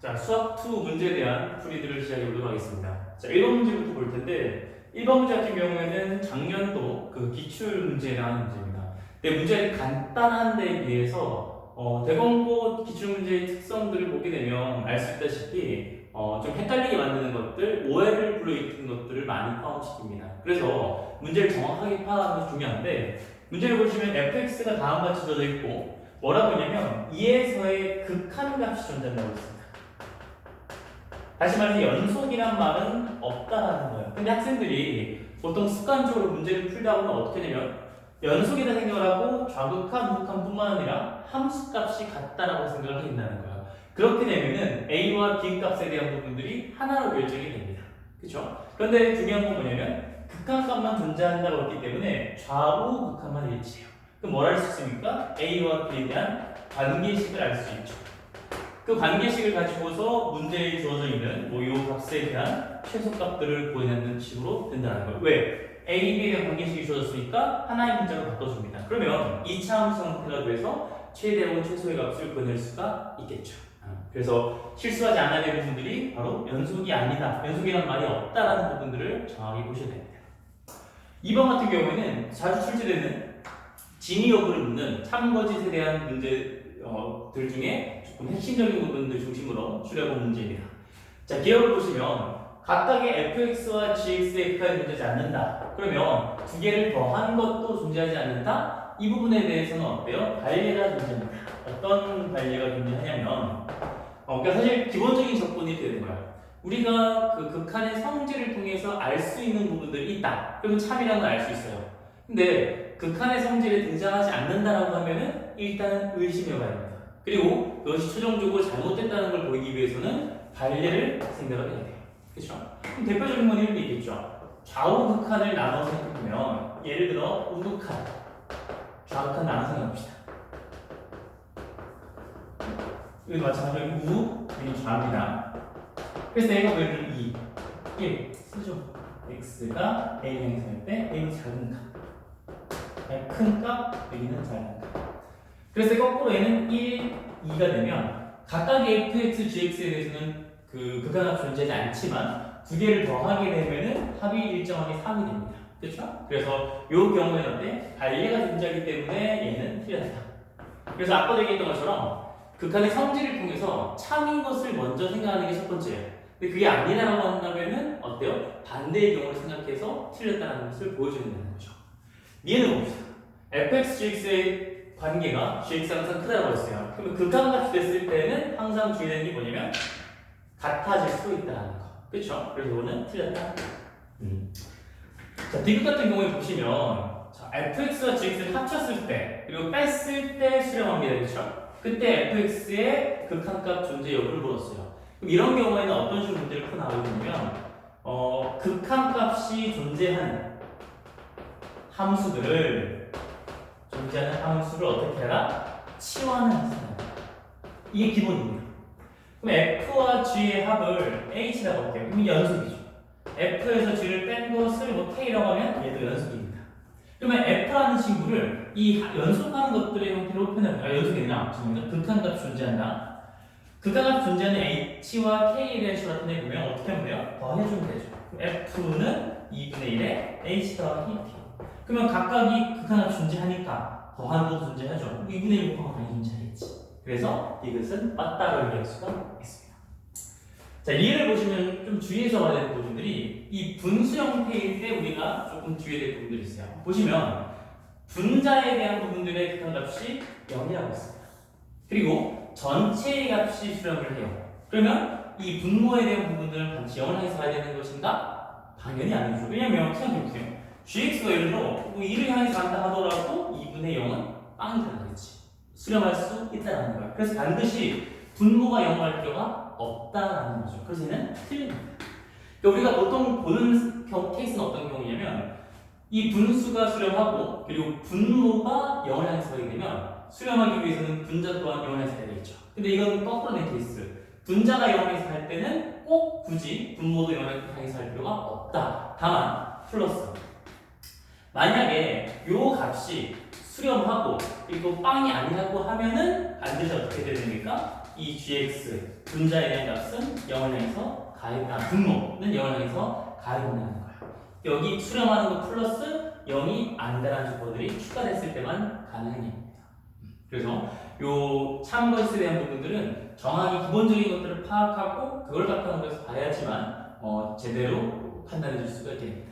자, 수학 2 문제에 대한 풀이들을 시작해 보도록 하겠습니다. 자, 1번 문제부터 볼 텐데 1번 문제 같은 경우에는 작년도 그 기출 나온 문제입니다. 근데 문제가 간단한 데에 비해서 어, 대공고 기출 문제의 특성들을 보게 되면 알 수 있다시피 어, 좀 헷갈리게 만드는 것들, 오해를 불러일으키는 것들을 많이 포함시킵니다. 그래서 문제를 정확하게 파악하는 게 중요한데 문제를 보시면 fx가 다음과 같이 주어져 있고 뭐라고 했냐면 2에서의 극한 값이 존재한다고 했습니다. 다시 말해서 연속이란 말은 없다라는 거예요. 근데 학생들이 보통 습관적으로 문제를 풀다 보면 어떻게 되면 연속이라 생각을 하고 좌극한, 우극한 뿐만 아니라 함수값이 같다라고 생각을 된다는 거예요. 그렇게 되면은 a와 b 값에 대한 부분들이 하나로 결정이 됩니다. 그렇죠? 그런데 중요한 건 뭐냐면 극한값만 존재한다고 했기 때문에 좌우 극한만 일치해요. 그럼 뭘할수 있습니까? a와 b에 대한 관계식을 알 수 있죠. 그 관계식을 가지고서 문제에 주어져 있는 뭐이 값에 대한 최소값들을 구해내는 식으로 된다는 거예요. 왜? A, B에 대한 관계식이 주어졌으니까 하나의 문제로 바꿔줍니다. 그러면 2차 함수 형태가 돼서 최대하고 최소의 값을 구해낼 수가 있겠죠. 어, 그래서 실수하지 않아야 될 부분들이 바로 연속이 아니다, 연속이란 말이 없다라는 부분들을 정확히 보셔야 됩니다. 2번 같은 경우에는 자주 출제되는 진위 여부를 묻는 참거짓에 대한 문제 들 중에 조금 핵심적인 부분들 중심으로 추려본 문제입니다. 자, 기억을 보시면 각각의 fx와 gx의 f가 존재하지 않는다. 그러면 두 개를 더한 것도 존재하지 않는다. 이 부분에 대해서는 어때요? 반례가 존재합니다. 어떤 반례가 존재하냐면, 어, 그러니까 사실 기본적인 접근이 되는 거야. 우리가 그 극한의 성질을 통해서 알 수 있는 부분들이 있다. 그러면 참이라는 걸 알 수 있어요. 근데 극한의 성질에 등장하지 않는다라고 하면은 일단은 의심해봐야 됩니다. 그리고 그것이 최종적으로 잘못됐다는 걸 보이기 위해서는 반례를 생각을 해야 돼요. 그렇죠? 그럼 대표적인 건 이런 게 있겠죠. 좌우 극한을 나눠서 생각하면 예를 들어 우극한, 좌극한 나눠서 생각합시다. 이것도 마찬가지로 우, 여기 좌입니다. 그래서 예를 들어 2, 1 쓰죠. X가 A를 향해서 할때 A는 작은 값. 큰 값, 여기는 값. 그래서 거꾸로 A는 1, 2가 되면 각각의 fx, gx에 대해서는 그 극한값 존재하지 않지만 두 개를 더하게 되면은 합이 일정하게 3이 됩니다. 그렇죠? 그래서 이 경우에는 어때? 반례가 존재하기 때문에 얘는 틀렸다. 그래서 아까 얘기했던 것처럼 극한의 성질을 통해서 참인 것을 먼저 생각하는 게 첫 번째예요. 근데 그게 아니라고 한다면은 어때요? 반대의 경우를 생각해서 틀렸다는 것을 된다는 거죠. 미해는 봅시다. fx, gx의 관계가 gx 항상 크다고 했어요. 그러면 극한값이 됐을 때는 항상 주의되는 게 뭐냐면 같아질 수 있다는 거. 그렇죠? 그래서 이거는 틀렸다. 음. 자, 디귿 같은 경우에 보시면 자, fx와 gx를 합쳤을 때 그리고 뺐을 때 수렴합니다. 그렇죠? 그때 fx의 극한값 존재 여부를 물었어요. 그럼 이런 경우에는 어떤 식으로 문제를 풀어나가게 되냐면 어, 극한값이 존재하는 함수들을 존재하는 함수를 어떻게 해라? 치환을 했어요. 이게 기본입니다. 그럼 f와 g의 합을 h라고 할게요. 그럼 연속이죠. f에서 g를 뺀 것을 뭐 k라고 하면 얘도 연속입니다. 그러면 f라는 친구를 이 연속하는 것들의 형태로 표현합니다. 아, 연속이 아니라 죄송합니다. 극한값 존재한다. 극한값 존재하는 h와 대한 식 같은 데 보면 어떻게 하면 돼요? 더해주면 되죠. f는 2분의 1에 h 더하기 t. 그러면 각각이 극한값 존재하니까 것도 존재하죠. 2분의 1 곱하기 당연히 존재하겠지. 그래서 이것은 맞다고 얘기할 수가 있습니다. 자, 이해를 보시면 좀 주의해서 봐야 될 부분들이 이 분수 형태일 때 우리가 조금 주의해야 될 부분들이 있어요. 보시면 분자에 대한 부분들의 극한값이 0이라고 있습니다. 그리고 전체의 값이 수렴을 해요. 그러면 이 분모에 대한 부분들은 반드시 0을 향해서 가야 되는 것인가? 당연히 아니죠. 왜냐면 생각해보세요. Gx가 예를 들어 뭐 1을 향해서 간다 하더라도 2분의 0은 빵이 되겠지. 수렴할 수 있다는 거예요. 그래서 반드시 분모가 0할 필요가 없다라는 거죠. 그래서 얘는 틀립니다. 그러니까 우리가 보통 보는 경, 케이스는 어떤 경우냐면 이 분수가 수렴하고 그리고 분모가 0을 향해서 가게 되면 수렴하기 위해서는 분자 또한 0을 향해서 가야 되겠죠. 근데 이건 거꾸로 된 케이스. 분자가 0을 향해서 갈 때는 꼭 굳이 분모도 0을 향해서 할 필요가 없다. 다만 플러스 만약에 요 값이 수렴하고 그리고 빵이 아니라고 하면은 반드시 어떻게 되는 겁니까? 이 gx 분자에 대한 값은 0을 향해서 가입, 아, 분모는 0을 향해서 가입을 하는 거예요. 여기 수렴하는 거 플러스 0이 안 되는 조건들이 추가됐을 때만 얘기입니다. 그래서 요 참거시에 대한 부분들은 정확히 기본적인 것들을 파악하고 그걸 바탕으로 해서 봐야지만 어, 제대로 판단해 줄 수가 있겠습니다.